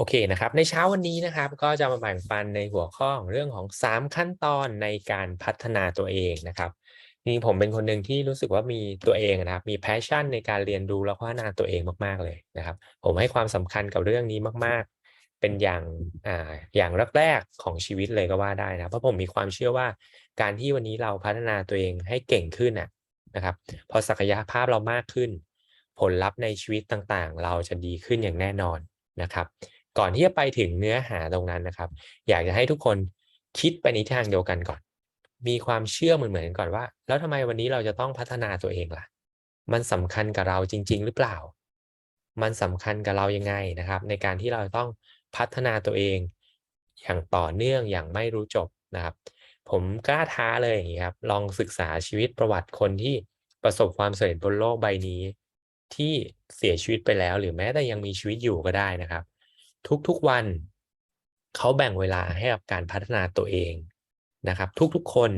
โอเคนะครับในเช้าวันนี้นะครับ ก็จะมาแบ่งปันในหัวข้อของเรื่องของ 3 ขั้นตอนในการพัฒนาตัวเองนะครับนี่ผมเป็นคนหนึ่งที่รู้สึกว่ามีตัวเองนะครับ มีแพชชั่นในการเรียนรู้และพัฒนาตัวเองมากๆเลยนะครับ ผมให้ความสำคัญกับเรื่องนี้มาก ๆ เป็นอย่างอ่าอย่างแรกๆของชีวิตเลยก็ว่าได้นะเพราะผมมีความเชื่อว่าการที่วันนี้เราพัฒนาตัวเองให้เก่งขึ้นน่ะนะครับ พอศักยภาพเรามากขึ้น ผลลัพธ์ในชีวิตต่างๆ เราจะดีขึ้นอย่างแน่นอนนะครับ ก่อนที่จะไปถึงเนื้อหาตรงนั้นนะครับ อยากจะให้ทุกคนคิดไปในทางเดียวกันก่อน มีความเชื่อเหมือนๆกันก่อนว่า แล้วทำไมวันนี้เราจะต้องพัฒนาตัวเองล่ะ มันสำคัญกับเราจริง ๆ หรือเปล่า มันสำคัญกับเรายังไงนะครับ ในการที่เราต้องพัฒนาตัวเอง อย่างต่อเนื่องอย่างไม่รู้จบนะครับ ผมกล้าท้าเลยอย่างนี้ครับ ลองศึกษาชีวิตประวัติคนที่ประสบความสำเร็จบนโลกใบนี้ ที่เสียชีวิตไปแล้ว หรือแม้แต่ยังมีชีวิตอยู่ก็ได้นะครับ ทุกๆวันเขาแบ่งเวลาให้กับการพัฒนาตัวเองนะครับ ทุกๆคน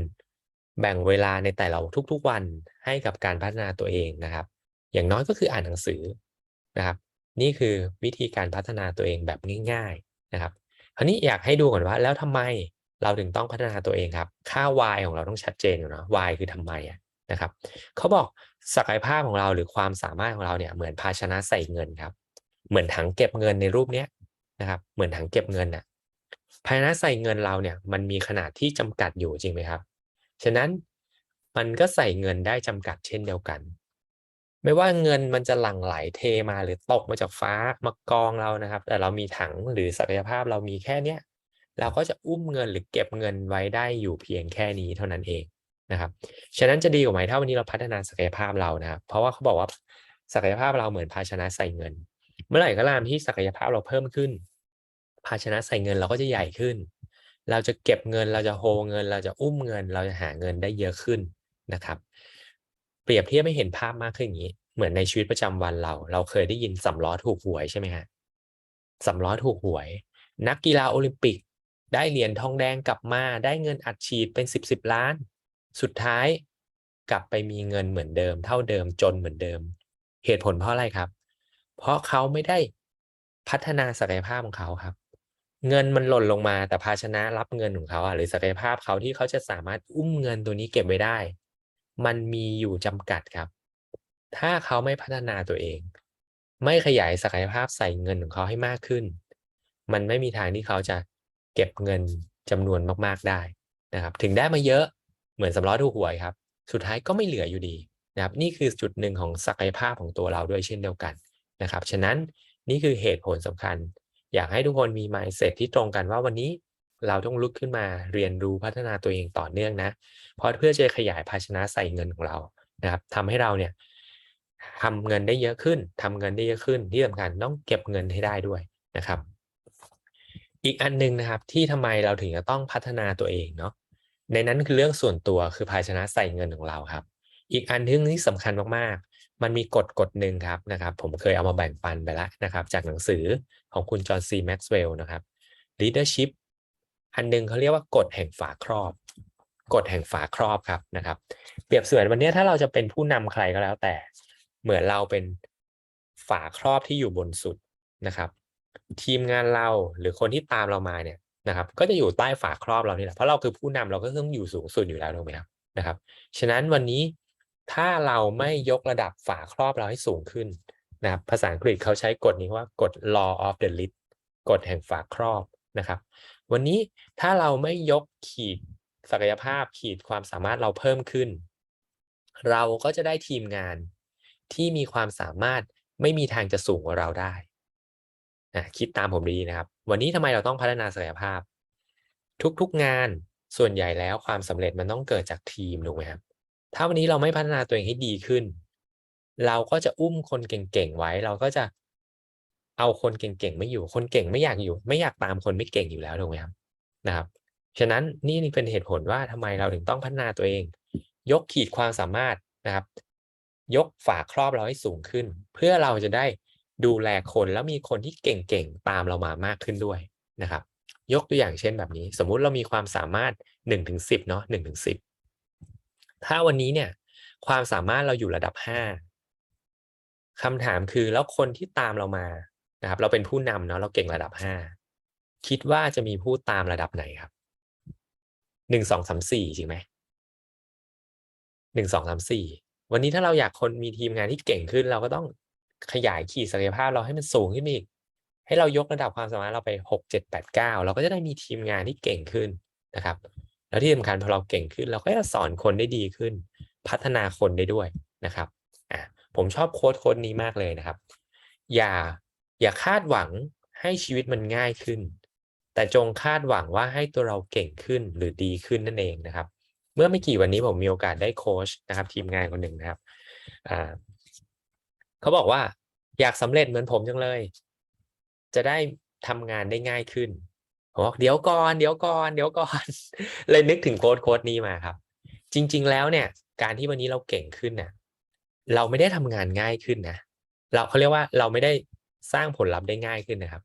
แบ่งเวลาในแต่ละทุกๆวันให้กับการพัฒนาตัวเองนะครับ อย่างน้อยก็คืออ่านหนังสือนะครับ นี่คือวิธีการพัฒนาตัวเองแบบง่ายๆนะครับคราวนี้อยากให้ดูก่อนว่า แล้วทำไมเราถึงต้องพัฒนาตัวเองครับ ค่า Y ของเราต้องชัดเจนอยู่นะ Y คือทำไมอะนะครับเขาบอกศักยภาพของเราหรือความสามารถของเราเนี่ยเหมือนภาชนะใส่เงินครับ เหมือนถังเก็บเงินในรูปเนี้ย นะครับ เหมือนถังเก็บเงินน่ะภาชนะใส่เงินเราเนี่ย มันมีขนาดที่จำกัดอยู่จริงไหมครับ ฉะนั้นมันก็ใส่เงินได้จำกัดเช่นเดียวกัน ไม่ว่าเงินมันจะหลั่งไหลเทมาหรือตกมาจากฟ้ามากองเรานะครับ แต่เรามีถังหรือศักยภาพเรามีแค่เนี้ยเราก็จะอุ้มเงินหรือเก็บเงินไว้ได้อยู่เพียงแค่นี้เท่านั้นเองนะครับ ฉะนั้นจะดีกว่าไหมถ้าวันนี้เราพัฒนาศักยภาพเรานะครับ เพราะว่าเขาบอกว่าศักยภาพเราเหมือนภาชนะใส่เงิน เมื่อไหร่ก็ตามที่ศักยภาพเราเพิ่มขึ้น ภาชนะใส่เงินเราก็จะใหญ่ขึ้น เราจะเก็บเงินเราจะโฮเงิน เราจะอุ้มเงิน เราจะหาเงินได้เยอะขึ้นนะครับ เปรียบเทียบให้เห็นภาพมากขึ้นอย่างนี้ เหมือนในชีวิตประจำวันเรา เราเคยได้ยินสำล้อถูกหวยใช่ไหมฮะสำล้อถูกหวย นักกีฬาโอลิมปิก ได้เหรียญทองแดงกลับมา ได้เงินอัดฉีดเป็นสิบสิบล้าน สุดท้ายกลับไปมีเงินเหมือนเดิม เท่าเดิมจนเหมือนเดิม เหตุผลเพราะอะไรครับ เพราะเขาไม่ได้พัฒนาศักยภาพของเขาครับ เงินมันหล่นลงมา แต่ภาชนะรับเงินของเขาอะหรือศักยภาพเขาที่เขาจะสามารถอุ้มเงินตัวนี้เก็บไว้ได้ มันมีอยู่จำกัดครับ ถ้าเขาไม่พัฒนาตัวเอง ไม่ขยายศักยภาพใส่เงินของเขาให้มากขึ้น มันไม่มีทางที่เขาจะเก็บเงินจำนวนมากๆได้นะครับ ถึงได้มาเยอะเหมือนสำล้อถูกหวยครับ สุดท้ายก็ไม่เหลืออยู่ดีนะครับนี่คือจุดหนึ่งของศักยภาพของตัวเราด้วยเช่นเดียวกันนะครับ ฉะนั้นนี่คือเหตุผลสำคัญ อยากให้ทุกคนมี mindset ที่ตรงกันว่าวันนี้เราต้องลุกขึ้นมาเรียนรู้พัฒนาตัวเองต่อเนื่องนะ เพราะเพื่อจะขยายภาชนะใส่เงินของเรานะครับทำให้เราเนี่ยทำเงินได้เยอะขึ้นทำเงินได้เยอะขึ้นที่สำคัญต้องเก็บเงินให้ได้ด้วยนะครับ อีกอันหนึ่งนะครับที่ทำไมเราถึงจะต้องพัฒนาตัวเองเนาะในนั้นคือเรื่องส่วนตัวคือภาชนะใส่เงินของเราครับ อีกอันนึงที่สำคัญมากๆ มันมีกฎกฎหนึ่งครับนะครับ ผมเคยเอามาแบ่งปันไปแล้วนะครับ จากหนังสือ ของคุณจอห์นซีแม็กซ์เวลล์นะครับ leadership อันหนึงเขาเรียกว่ากฎแห่งฝาครอบ กฎแห่งฝาครอบครับนะครับ เปรียบเสมือนวันนี้ถ้าเราจะเป็นผู้นำใครก็แล้วแต่ เหมือนเราเป็นฝาครอบที่อยู่บนสุดนะครับ ทีมงานเราหรือคนที่ตามเรามาเนี่ยนะครับ ก็จะอยู่ใต้ฝาครอบเรานี่แหละเพราะเราคือผู้นำเราก็ต้องอยู่สูงสุดอยู่แล้วถูกไหมครับนะครับ ฉะนั้นวันนี้ถ้าเราไม่ยกระดับฝาครอบเราให้สูงขึ้น นะครับภาษาอังกฤษเขาใช้กฎนี้ว่ากฎ law of the lid กฎแห่งฝาครอบนะครับ วันนี้ถ้าเราไม่ยกขีดศักยภาพขีดความสามารถเราเพิ่มขึ้น เราก็จะได้ทีมงานที่มีความสามารถไม่มีทางจะสูงกว่าเราได้นะคิดตามผมดีนะครับ วันนี้ทำไมเราต้องพัฒนาศักยภาพ ทุกๆงานส่วนใหญ่แล้วความสำเร็จมันต้องเกิดจากทีมถูกไหมครับถ้าวันนี้เราไม่พัฒนาตัวเองให้ดีขึ้น เราก็จะอุ้มคนเก่งๆไว้ เราก็จะเอาคนเก่งๆไม่อยู่ คนเก่งไม่อยากอยู่ ไม่อยากตามคนไม่เก่งอยู่แล้วถูกไหมครับนะครับ ฉะนั้นนี่เป็นเหตุผลว่าทำไมเราถึงต้องพัฒนาตัวเอง ยกขีดความสามารถนะครับ ยกฝาครอบเราให้สูงขึ้น เพื่อเราจะได้ดูแลคนแล้วมีคนที่เก่งๆตามเรามามากขึ้นด้วยนะครับ ยกตัวอย่างเช่นแบบนี้ สมมุติเรามีความสามารถ1นถึงสิเนาะหนึ่งถึงสิถ้าวันนี้เนี่ยความสามารถเราอยู่ระดับ 5 คำถามคือแล้วคนที่ตามเรามานะครับ เราเป็นผู้นำเนาะเราเก่งระดับห้าคิดว่าจะมีผู้ตามระดับไหนครับหนึ่งสองสามสี่จริงไหมหนึ่งสองสามสี่วันนี้ถ้าเราอยากคนมีทีมงานที่เก่งขึ้น เราก็ต้องขยายขีดศักยภาพเราให้มันสูงขึ้นอีก ให้เรายกระดับความสามารถเราไปหกเจ็ดแปดเก้าเราก็จะได้มีทีมงานที่เก่งขึ้นนะครับ แล้วที่สำคัญพอเราเก่งขึ้น เราก็จะสอนคนได้ดีขึ้น พัฒนาคนได้ด้วยนะครับ ผมชอบโค้ดโค้ดนี้มากเลยนะครับ อย่าอย่าคาดหวังให้ชีวิตมันง่ายขึ้น แต่จงคาดหวังว่าให้ตัวเราเก่งขึ้นหรือดีขึ้นนั่นเองนะครับ เมื่อไม่กี่วันนี้ผมมีโอกาสได้โค้ชนะครับ ทีมงานคนหนึ่งนะครับเขาบอกว่าอยากสำเร็จเหมือนผมจังเลย จะได้ทำงานได้ง่ายขึ้นผมบอกเดี๋ยวก่อนเดี๋ยวก่อนเดี๋ยวก่อนเลยนึกถึงโค้ดโค้ดนี้มาครับ จริง ๆ แล้วเนี่ย การที่วันนี้เราเก่งขึ้นเนี่ย เราไม่ได้ทำงานง่ายขึ้นนะเราเขาเรียกว่าเราไม่ได้สร้างผลลัพธ์ได้ง่ายขึ้นนะครับ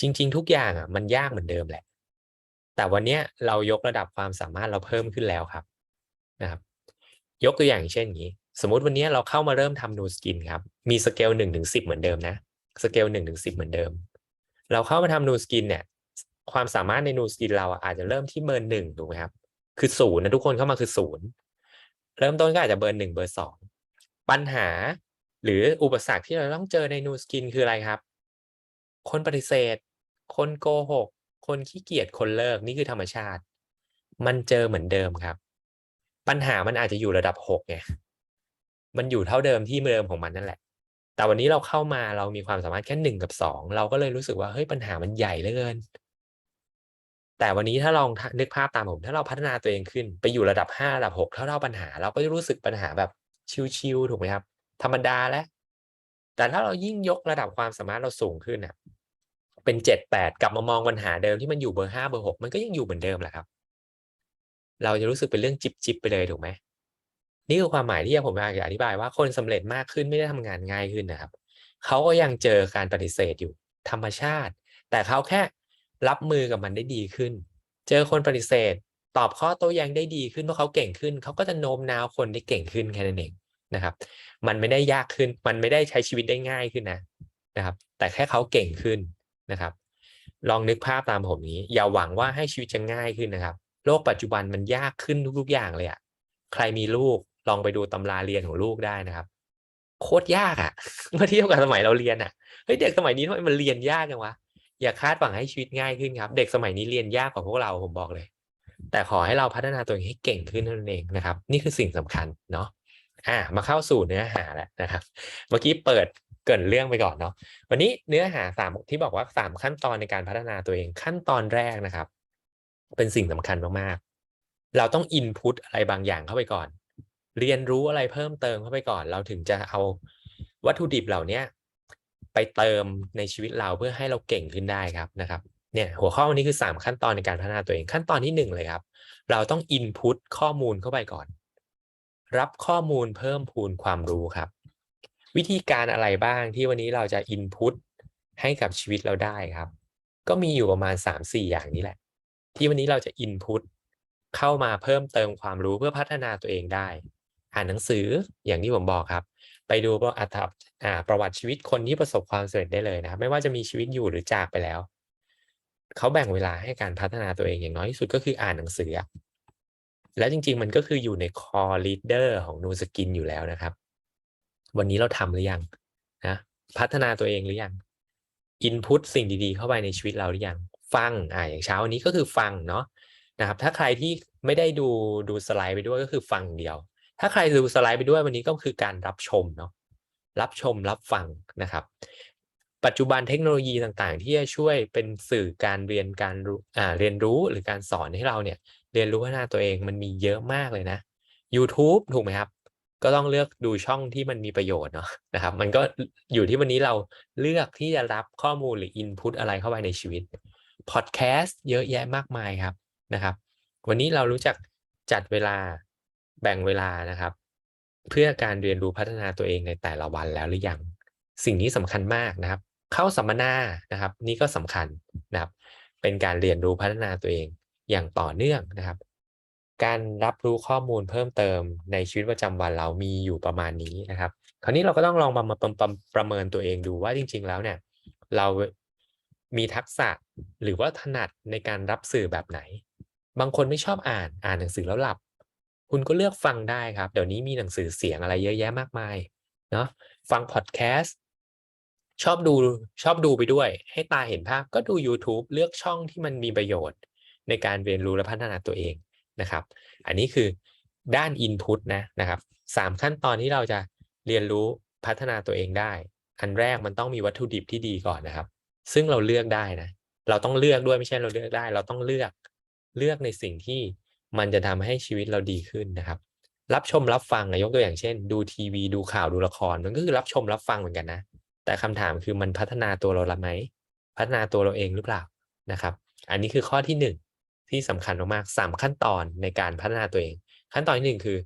จริง ๆ ทุกอย่างอะ มันยากเหมือนเดิมแหละ แต่วันเนี้ยเรายกระดับความสามารถเราเพิ่มขึ้นแล้วครับนะครับ ยกตัวอย่างเช่นอย่างนี้ สมมติวันนี้เราเข้ามาเริ่มทำนูสกินครับ มีสเกลหนึ่งถึงสิบเหมือนเดิมนะสเกลหนึ่งถึงสิบเหมือนเดิม เราเข้ามาทำนูสกินเนี่ย ความสามารถในนูสกินเราอาจจะเริ่มที่เบอร์หนึ่งถูกไหมครับ คือศูนย์นะทุกคนเข้ามาคือศูนย์เริ่มต้นก็อาจจะเบอร์หนึ่งเบอร์สอง ปัญหาหรืออุปสรรคที่เราต้องเจอในนูสกินคืออะไรครับ คนปฏิเสธ คนโกหก คนขี้เกียจคนเลิกนี่คือธรรมชาติ มันเจอเหมือนเดิมครับ ปัญหามันอาจจะอยู่ระดับหกไงมันอยู่เท่าเดิมที่เดิมของมันนั่นแหละ แต่วันนี้เราเข้ามาเรามีความสามารถแค่หนึ่งกับสองเราก็เลยรู้สึกว่าเฮ้ยปัญหามันใหญ่เหลือเกิน แต่วันนี้ถ้าลองนึกภาพตามผม ถ้าเราพัฒนาตัวเองขึ้น ไปอยู่ระดับห้าระดับหกถ้าเราปัญหา เราก็จะรู้สึกปัญหาแบบ ชิวๆถูกไหมครับ ธรรมดาแล้วแต่ถ้าเรายิ่งยกระดับความสามารถเราสูงขึ้นอะเป็นเจ็ดแปดกลับมามองปัญหาเดิมที่มันอยู่เบอร์ห้าเบอร์หกมันก็ยังอยู่เหมือนเดิมแหละครับ เราจะรู้สึกเป็นเรื่องจิบจิบไปเลยถูกไหมนี่คือความหมายที่ผมอยากจะอธิบายว่าคนสำเร็จมากขึ้นไม่ได้ทำงานง่ายขึ้นนะครับเขาก็ยังเจอการปฏิเสธอยู่ธรรมชาติ แต่เขาแค่รับมือกับมันได้ดีขึ้น เจอคนปฏิเสธ ตอบข้อโต้แย้งได้ดีขึ้นเพราะเขาเก่งขึ้น เขาก็จะโน้มน้าวคนได้เก่งขึ้นแค่นั้นเองนะครับ มันไม่ได้ยากขึ้น มันไม่ได้ใช้ชีวิตได้ง่ายขึ้นนะนะครับ แต่แค่เขาเก่งขึ้นนะครับ ลองนึกภาพตามผมนี้ อย่าหวังว่าให้ชีวิตจะง่ายขึ้นนะครับ โลกปัจจุบันมันยากขึ้นทุกๆอย่างเลยอะใครมีลูกลองไปดูตำราเรียนของลูกได้นะครับ โคตรยากอะเมื่อเทียบกับสมัยเราเรียนอะเฮ้ยเด็กสมัยนี้ทำไมมันเรียนยากจังวะอย่าคาดหวังให้ชีวิตง่ายขึ้นครับ เด็กสมัยนี้เรียนยากกว่าพวกเราผมบอกเลย แต่ขอให้เราพัฒนาตัวเองให้เก่งขึ้นนั่นเองนะครับ นี่คือสิ่งสำคัญเนาะอ่ามาเข้าสู่เนื้อหาแล้วนะครับ เมื่อกี้เปิดเกินเรื่องไปก่อนเนาะวันนี้เนื้อหาสามที่บอกว่าสามขั้นตอนในการพัฒนาตัวเองขั้นตอนแรกนะครับ เป็นสิ่งสำคัญมากๆ เราต้องอินพุตอะไรบางอย่างเข้าไปก่อน เรียนรู้อะไรเพิ่มเติมเข้าไปก่อน เราถึงจะเอาวัตถุดิบเหล่านี้ไปเติมในชีวิตเราเพื่อให้เราเก่งขึ้นได้ครับนะครับ เนี่ยหัวข้อวันนี้คือ 3 ขั้นตอนในการพัฒนาตัวเองขั้นตอนที่ 1 เลยครับ เราต้องอินพุตข้อมูลเข้าไปก่อน รับข้อมูลเพิ่มพูนความรู้ครับ วิธีการอะไรบ้างที่วันนี้เราจะอินพุตให้กับชีวิตเราได้ครับ ก็มีอยู่ประมาณ 3-4 อย่างนี้แหละ ที่วันนี้เราจะอินพุตเข้ามาเพิ่มเติมความรู้เพื่อพัฒนาตัวเองได้ อ่านหนังสืออย่างที่ผมบอกครับ ไปดูประวัติประวัติชีวิตคนที่ประสบความสำเร็จได้เลยนะครับ ไม่ว่าจะมีชีวิตอยู่หรือจากไปแล้ว เขาแบ่งเวลาให้การพัฒนาตัวเองอย่างน้อยที่สุดก็คืออ่านหนังสือ แล้วจริง ๆ มันก็คืออยู่ในคอลีดเดอร์ของนูสกินอยู่แล้วนะครับ วันนี้เราทำหรือยังนะพัฒนาตัวเองหรือยังอินพุตสิ่งดีๆ เข้าไปในชีวิตเราหรือยังฟังอ่าอย่างเช้าวันนี้ก็คือฟังเนาะนะครับ ถ้าใครที่ไม่ได้ดูดูสไลด์ไปด้วยก็คือฟังเดียว ถ้าใครดูสไลด์ไปด้วยวันนี้ก็คือการรับชมเนาะรับชมรับฟังนะครับ ปัจจุบันเทคโนโลยีต่างๆ ที่จะช่วยเป็นสื่อการเรียนการรู้อ่าเรียนรู้หรือการสอนให้เราเนี่ย เรียนรู้พัฒนาตัวเองมันมีเยอะมากเลยนะ YouTube ถูกไหมครับ ก็ต้องเลือกดูช่องที่มันมีประโยชน์เนาะนะครับ มันก็อยู่ที่วันนี้เราเลือกที่จะรับข้อมูลหรืออินพุตอะไรเข้าไปในชีวิตพอดแคสต์เยอะแยะมากมายครับนะครับ วันนี้เรารู้จักจัดเวลาแบ่งเวลานะครับ เพื่อการเรียนรู้พัฒนาตัวเองในแต่ละวันแล้วหรือยัง สิ่งนี้สำคัญมากนะครับ เข้าสัมมนานะครับ นี่ก็สำคัญนะครับ เป็นการเรียนรู้พัฒนาตัวเองอย่างต่อเนื่องนะครับ การรับรู้ข้อมูลเพิ่มเติมในชีวิตประจำวันเรามีอยู่ประมาณนี้นะครับ คราวนี้เราก็ต้องลองมาประประประเมินตัวเองดูว่าจริง ๆ แล้วเนี่ยเรามีทักษะหรือว่าถนัดในการรับสื่อแบบไหน บางคนไม่ชอบอ่านอ่านหนังสือแล้วหลับ คุณก็เลือกฟังได้ครับ เดี๋ยวนี้มีหนังสือเสียงอะไรเยอะแยะมากมายเนาะฟังพอดแคสต์ ชอบดูชอบดูไปด้วย ให้ตาเห็นภาพก็ดู YouTube เลือกช่องที่มันมีประโยชน์ ในการเรียนรู้และพัฒนาตัวเองนะครับ อันนี้คือด้าน Input นะนะครับสามขั้นตอนที่เราจะเรียนรู้พัฒนาตัวเองได้ อันแรกมันต้องมีวัตถุดิบที่ดีก่อนนะครับ ซึ่งเราเลือกได้นะ เราต้องเลือกด้วยไม่ใช่เราเลือกได้ เราต้องเลือกเลือกในสิ่งที่มันจะทำให้ชีวิตเราดีขึ้นนะครับ รับชมรับฟังยกตัวอย่างเช่น ดูทีวีดูข่าวดูละครมันก็คือรับชมรับฟังเหมือนกันนะ แต่คำถามคือมันพัฒนาตัวเราละไหม พัฒนาตัวเราเองหรือเปล่านะครับ อันนี้คือข้อที่หนึ่งที่สำคัญมากๆสามขั้นตอนในการพัฒนาตัวเอง ขั้นตอนที่หนึ่งคือ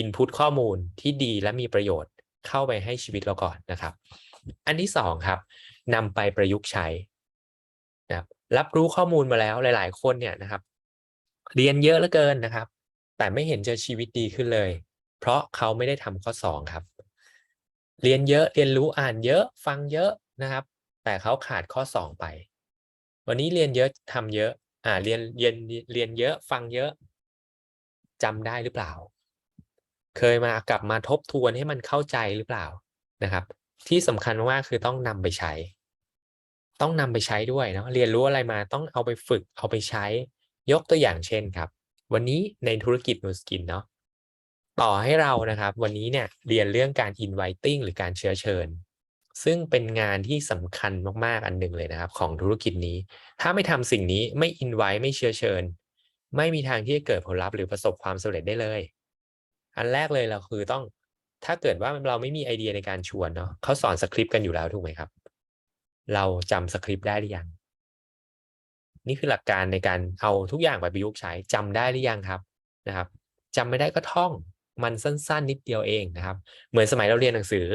input ข้อมูลที่ดีและมีประโยชน์เข้าไปให้ชีวิตเราก่อนนะครับ อันที่สองครับนำไปประยุกต์ใช้นะครับรับรู้ข้อมูลมาแล้วหลาย ๆ คนเนี่ยนะครับ เรียนเยอะเหลือเกินนะครับ แต่ไม่เห็นจะชีวิตดีขึ้นเลย เพราะเขาไม่ได้ทำข้อสองครับ เรียนเยอะเรียนรู้อ่านเยอะฟังเยอะนะครับ แต่เขาขาดข้อสองไป วันนี้เรียนเยอะทำเยอะ อ่าเรียนเรียนเรียนเยอะฟังเยอะจำได้หรือเปล่า เคยมากลับมาทบทวนให้มันเข้าใจหรือเปล่านะครับ ที่สำคัญมากคือต้องนำไปใช้ ต้องนำไปใช้ด้วยเนาะเรียนรู้อะไรมาต้องเอาไปฝึกเอาไปใช้ ยกตัวอย่างเช่นครับ วันนี้ในธุรกิจนูสกินเนาะ ต่อให้เรานะครับ วันนี้เนี่ยเรียนเรื่องการ inviting หรือการเชื้อเชิญ ซึ่งเป็นงานที่สำคัญมากๆอันหนึ่งเลยนะครับ ของธุรกิจนี้ ถ้าไม่ทำสิ่งนี้ไม่ invite ไม่เชื้อเชิญ ไม่มีทางที่จะเกิดผลลัพธ์หรือประสบความสำเร็จได้เลย อันแรกเลยเราคือต้องถ้าเกิดว่าเราไม่มีไอเดียในการชวนเนาะเขาสอนสคริปต์กันอยู่แล้วถูกไหมครับ เราจำสคริปต์ได้หรือยังนี่คือหลักการในการเอาทุกอย่างไปประยุกต์ใช้จำได้หรือยังครับนะครับจำไม่ได้ก็ท่อง มันสั้น ๆ นิดเดียวเองนะครับ เหมือนสมัยเราเรียนหนังสือ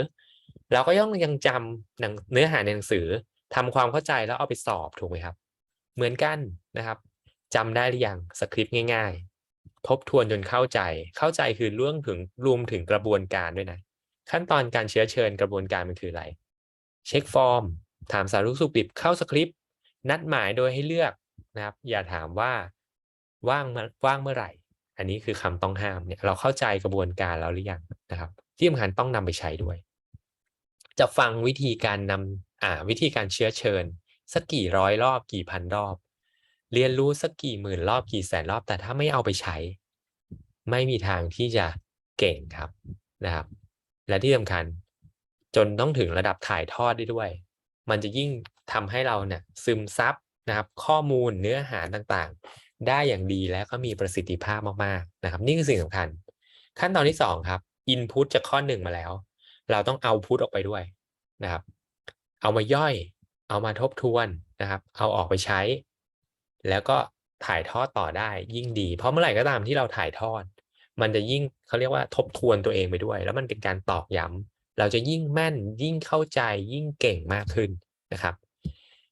เราก็ย่องยังจำเนื้อหาในหนังสือทำความเข้าใจแล้วเอาไปสอบถูกไหมครับ เหมือนกันนะครับจำได้หรือยังสคริปต์ง่าย ๆ ทบทวนจนเข้าใจ เข้าใจคือเรื่องถึงรวมถึงกระบวนการด้วยนะ ขั้นตอนการเชื้อเชิญกระบวนการมันคืออะไร เช็คฟอร์ม ถามสารุสุขดิบเข้าสคริปต์นัดหมายโดยให้เลือกนะครับ อย่าถามว่าว่างว่างเมื่อไหร่ อันนี้คือคำต้องห้ามเนี่ยเราเข้าใจกระบวนการแล้วหรือยังนะครับ ที่สำคัญต้องนำไปใช้ด้วย จะฟังวิธีการนำอ่าวิธีการเชื้อเชิญ สักกี่ร้อยรอบกี่พันรอบ เรียนรู้สักกี่หมื่นรอบกี่แสนรอบ แต่ถ้าไม่เอาไปใช้ ไม่มีทางที่จะเก่งครับนะครับ และที่สำคัญจนต้องถึงระดับถ่ายทอดได้ด้วย มันจะยิ่งทำให้เราเนี่ยซึมซับนะครับ ข้อมูลเนื้อหาต่างๆ ได้อย่างดีและก็มีประสิทธิภาพมากๆนะครับ นี่คือสิ่งสำคัญ ขั้นตอนที่สองครับ input จากข้อหนึ่งมาแล้ว เราต้องเอาพุทออกไปด้วยนะครับ เอามาย่อย เอามาทบทวนนะครับ เอาออกไปใช้ แล้วก็ถ่ายทอดต่อได้ยิ่งดี เพราะเมื่อไหร่ก็ตามที่เราถ่ายทอด มันจะยิ่งเขาเรียกว่าทบทวนตัวเองไปด้วย แล้วมันเป็นการตอกย้ำเราจะยิ่งแม่น ยิ่งเข้าใจยิ่งเก่งมากขึ้นนะครับ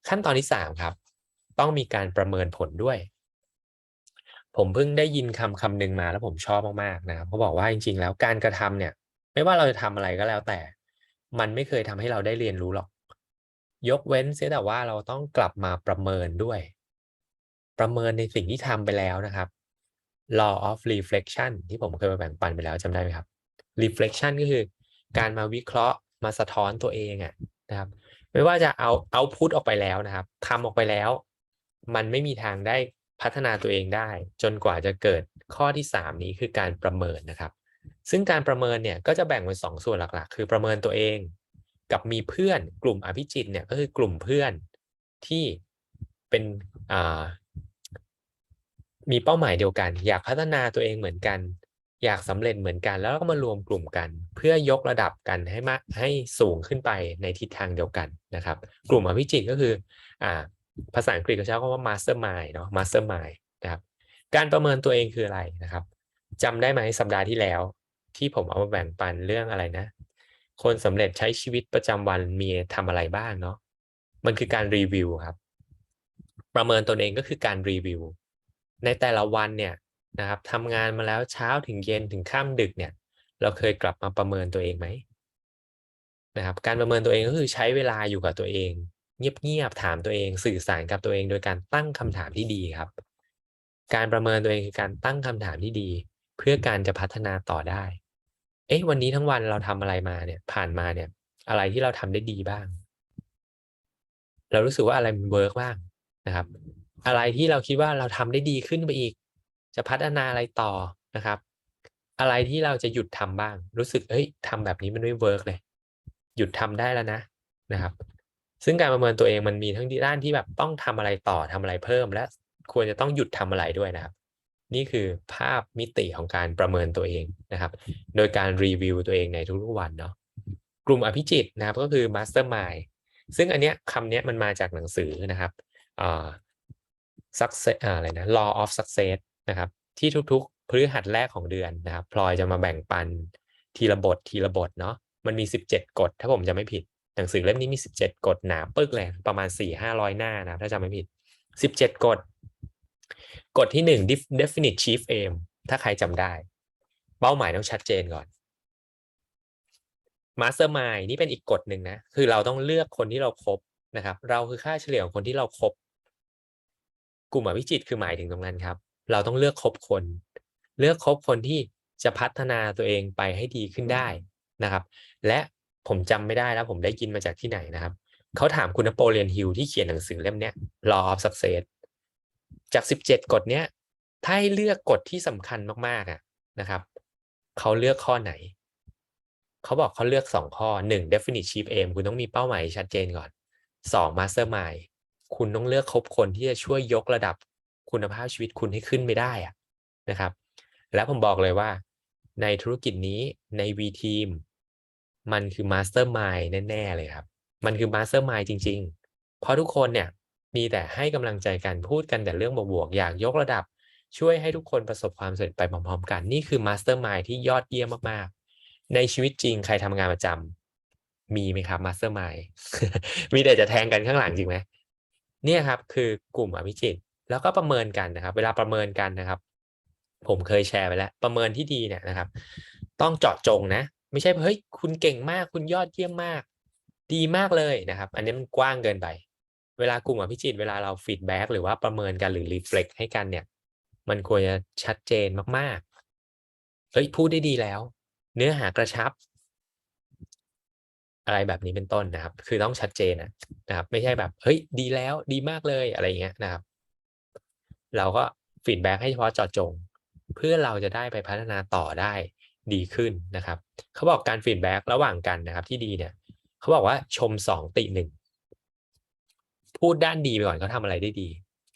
ขั้นตอนที่สามครับ ต้องมีการประเมินผลด้วย ผมเพิ่งได้ยินคำคำหนึ่งมาแล้วผมชอบมากๆนะครับเขาบอกว่าจริง ๆ แล้วการกระทำเนี่ย ไม่ว่าเราจะทำอะไรก็แล้วแต่ มันไม่เคยทำให้เราได้เรียนรู้หรอก ยกเว้นเสียแต่ว่าเราต้องกลับมาประเมินด้วย ประเมินในสิ่งที่ทำไปแล้วนะครับ law of reflection ที่ผมเคยมาแบ่งปันไปแล้วจำได้ไหมครับ reflection ก็คือ การมาวิเคราะห์มาสะท้อนตัวเองอะนะครับ ไม่ว่าจะเอาเอาพุทออกไปแล้วนะครับทำออกไปแล้ว มันไม่มีทางได้ พัฒนาตัวเองได้ จนกว่าจะเกิดข้อที่ 3 นี้คือการประเมินนะครับ ซึ่งการประเมินเนี่ยก็จะแบ่งเป็นสองส่วนหลักๆ คือประเมินตัวเอง กับมีเพื่อนกลุ่มอภิจิตเนี่ยก็คือกลุ่มเพื่อนที่เป็นมีเป้าหมายเดียวกัน อยากพัฒนาตัวเองเหมือนกัน อยากสำเร็จเหมือนกัน แล้วก็มารวมกลุ่มกัน เพื่อยกระดับกันให้มากให้สูงขึ้นไปในทิศทางเดียวกันนะครับ กลุ่มอภิจิตก็คืออ่า ภาษาอังกฤษเขาใช้คำว่า mastermind เนาะ mastermind นะครับ การประเมินตัวเองคืออะไรนะครับจำได้ไหมสัปดาห์ที่แล้ว ที่ผมเอามาแบ่งปันเรื่องอะไรนะ คนสำเร็จใช้ชีวิตประจำวันมีทำอะไรบ้างเนาะมันคือการรีวิวครับ ประเมินตนเองก็คือการรีวิว ในแต่ละวันเนี่ยนะครับทำงานมาแล้วเช้าถึงเย็นถึงค่ำดึกเนี่ย เราเคยกลับมาประเมินตัวเองไหมนะครับ การประเมินตัวเองก็คือใช้เวลาอยู่กับตัวเอง เงียบๆถามตัวเองสื่อสารกับตัวเองโดยการตั้งคำถามที่ดีครับ การประเมินตัวเองคือการตั้งคำถามที่ดี เพื่อการจะพัฒนาต่อได้ เอ๊ะวันนี้ทั้งวันเราทำอะไรมาเนี่ย ผ่านมาเนี่ย อะไรที่เราทำได้ดีบ้าง เรารู้สึกว่าอะไรมันเวิร์กบ้างนะครับ อะไรที่เราคิดว่าเราทำได้ดีขึ้นไปอีก จะพัฒนาอะไรต่อนะครับ อะไรที่เราจะหยุดทำบ้าง รู้สึกเฮ้ยทำแบบนี้มันไม่เวิร์กเลย หยุดทำได้แล้วนะนะครับ ซึ่งการประเมินตัวเองมันมีทั้งด้านที่แบบต้องทำอะไรต่อทำอะไรเพิ่ม และควรจะต้องหยุดทำอะไรด้วยนะครับ นี่คือภาพมิติของการประเมินตัวเองนะครับ โดยการรีวิวตัวเองในทุกๆวันเนาะกลุ่มอภิจิตนะครับก็คือ Mastermind ซึ่งอันเนี้ยคำเนี้ยมันมาจากหนังสือนะครับอ่า success อ่าอะไรนะ law of success นะครับที่ทุกๆพฤหัสแรกของเดือนนะครับพลอยจะมาแบ่งปันทีละบททีละบทเนาะมันมี 17 กฎถ้าผมจะไม่ผิด หนังสือเล่มนี้มี 17 กฎหนาปึกเลยประมาณ 4-500 หน้านะ ถ้าจำไม่ผิด 17 กฎ กฎที่ 1 definite chief aim ถ้าใครจำได้ เป้าหมายต้องชัดเจนก่อน Mastermind นี่เป็นอีกกฎหนึ่งนะ คือเราต้องเลือกคนที่เราครบนะครับ เราคือค่าเฉลี่ยของคนที่เราครบกลุ่มอภิจิตคือหมายถึงตรงนั้นครับ เราต้องเลือกคบคน เลือกคบคนที่จะพัฒนาตัวเองไปให้ดีขึ้นได้นะครับ และ ผมจำไม่ได้แล้วผมได้ยินมาจากที่ไหนนะครับ เขาถามคุณนโปเลียนฮิลที่เขียนหนังสือเล่มเนี้ย Law of Success จาก 17 กฎเนี้ย ถ้าให้เลือกกฎที่สำคัญมากๆอะนะครับ เขาเลือกข้อไหน เขาบอกเขาเลือก 2 ข้อ 1 definite chief aim คุณต้องมีเป้าหมายชัดเจนก่อน 2 mastermind คุณต้องเลือกคบคนที่จะช่วยยกระดับคุณภาพชีวิตคุณให้ขึ้นไม่ได้อะนะครับ แล้วผมบอกเลยว่า ในธุรกิจนี้ใน V Team มันคือ Mastermind แน่ๆเลยครับ มันคือ Mastermind จริง ๆ เพราะทุกคนเนี่ยมีแต่ให้กำลังใจกันพูดกันแต่เรื่องบวกๆอยากยกระดับ ช่วยให้ทุกคนประสบความสำเร็จไปพร้อมๆกัน นี่คือ Mastermind ที่ยอดเยี่ยมมากๆ ในชีวิตจริงใครทำงานประจำมีไหมครับ Mastermind มีแต่จะแทงกันข้างหลังจริงไหมเนี่ยครับคือกลุ่มอภิจิตแล้วก็ประเมินกันนะครับ เวลาประเมินกันนะครับ ผมเคยแชร์ไปแล้ว ประเมินที่ดีเนี่ยนะครับ ต้องเจาะจงนะ ไม่ใช่เฮ้ยคุณเก่งมากคุณยอดเยี่ยมมาก ดีมากเลยนะครับ อันนี้มันกว้างเกินไป เวลากลุ่มอภิจิตเวลาเราฟีดแบ็กหรือว่าประเมินกันหรือรีเฟล็กให้กันเนี่ย มันควรจะชัดเจนมากๆเฮ้ยพูดได้ดีแล้ว เนื้อหากระชับ อะไรแบบนี้เป็นต้นนะครับ คือต้องชัดเจนนะครับ ไม่ใช่แบบเฮ้ยดีแล้วดีมากเลยอะไรเงี้ยนะครับ เราก็ฟีดแบ็กให้เฉพาะเจาะจง เพื่อเราจะได้ไปพัฒนาต่อได้ ดีขึ้นนะครับเขาบอกการฟีดแบ็กระหว่างกันนะครับที่ดีเนี่ยเขาบอกว่าชมสองติหนึ่งพูดด้านดีไปก่อนเขาทำอะไรได้ดี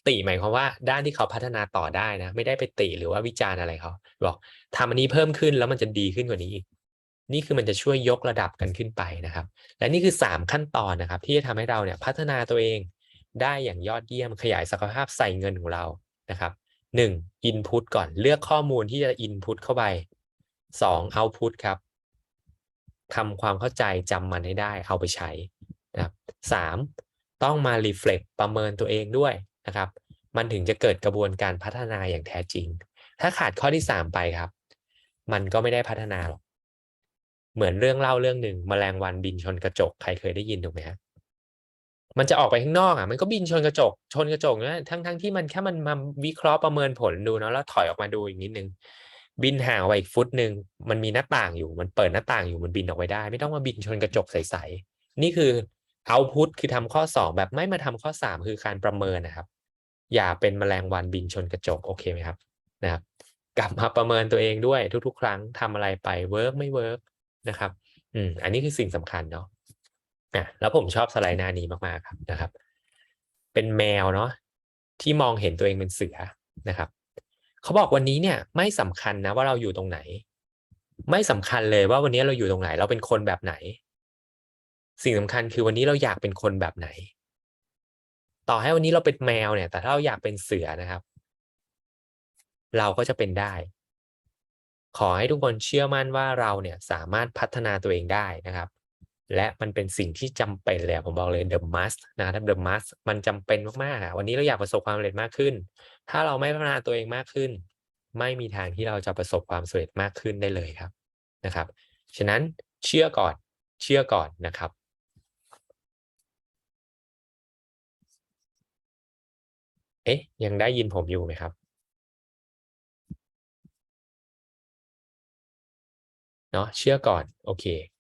ติหมายความว่าด้านที่เขาพัฒนาต่อได้นะ ไม่ได้ไปติหรือว่าวิจารณ์อะไรเขาบอกทำอันนี้เพิ่มขึ้นแล้วมันจะดีขึ้นกว่านี้อีกนี่คือมันจะช่วยยกระดับกันขึ้นไปนะครับ และนี่คือ 3 ขั้นตอนนะครับ ที่จะทำให้เราเนี่ยพัฒนาตัวเองได้อย่างยอดเยี่ยมขยายศักยภาพใส่เงินของเรานะครับ 1. Input ก่อนเลือกข้อมูลที่จะ Input เข้าไป 2. Output ครับทำความเข้าใจจำมันให้ได้เอาไปใช้นะครับ 3. ต้องมา Reflect ประเมินตัวเองด้วยนะครับ มันถึงจะเกิดกระบวนการพัฒนาอย่างแท้จริง ถ้าขาดข้อที่3ไปครับ มันก็ไม่ได้พัฒนาหรอก เหมือนเรื่องเล่าเรื่องหนึ่งมแมลงวันบินชนกระจก ใครเคยได้ยินถูกไหมฮะมันจะออกไปข้างนอกอะมันก็บินชนกระจก ชนกระจกนะทั้งทั้งที่มันแค่มันมาวิเคราะห์ประเมินผลดูเนาะแล้วถอยออกมาดูอีกนิดนึง บินห่างออกไปอีกฟุตหนึ่งมันมีหน้าต่างอยู่ มันเปิดหน้าต่างอยู่มันบินออกไปได้ ไม่ต้องมาบินชนกระจกใสๆนี่คือเอาพุทคือทำข้อสองแบบไม่มาทำข้อสามคือการประเมินนะครับ อย่าเป็นแมลงวันบินชนกระจกโอเคไหมครับนะครับกลับมาประเมินตัวเองด้วยทุก ๆ ครั้งทำอะไรไปเวิร์กไม่เวิร์กนะครับอืมอันนี้คือสิ่งสำคัญเนาะอะแล้วผมชอบสไลด์หน้านี้มากๆครับนะครับ เป็นแมวเนาะที่มองเห็นตัวเองเป็นเสือนะครับ เขาบอกวันนี้เนี่ยไม่สำคัญนะว่าเราอยู่ตรงไหน ไม่สำคัญเลยว่าวันนี้เราอยู่ตรงไหน เราเป็นคนแบบไหน สิ่งสำคัญคือวันนี้เราอยากเป็นคนแบบไหน ต่อให้วันนี้เราเป็นแมวเนี่ย แต่ถ้าเราอยากเป็นเสือนะครับ เราก็จะเป็นได้ ขอให้ทุกคนเชื่อมั่นว่าเราเนี่ยสามารถพัฒนาตัวเองได้นะครับ และมันเป็นสิ่งที่จำเป็นเลยผมบอกเลย the must นะครับ the must มันจำเป็นมากๆอะวันนี้เราอยากประสบความสำเร็จมากขึ้น ถ้าเราไม่พัฒนาตัวเองมากขึ้น ไม่มีทางที่เราจะประสบความสำเร็จมากขึ้นได้เลยครับนะครับ ฉะนั้นเชื่อก่อนเชื่อก่อนนะครับเอ๊ะยังได้ยินผมอยู่ไหมครับ?เนาะเชื่อก่อน โอเค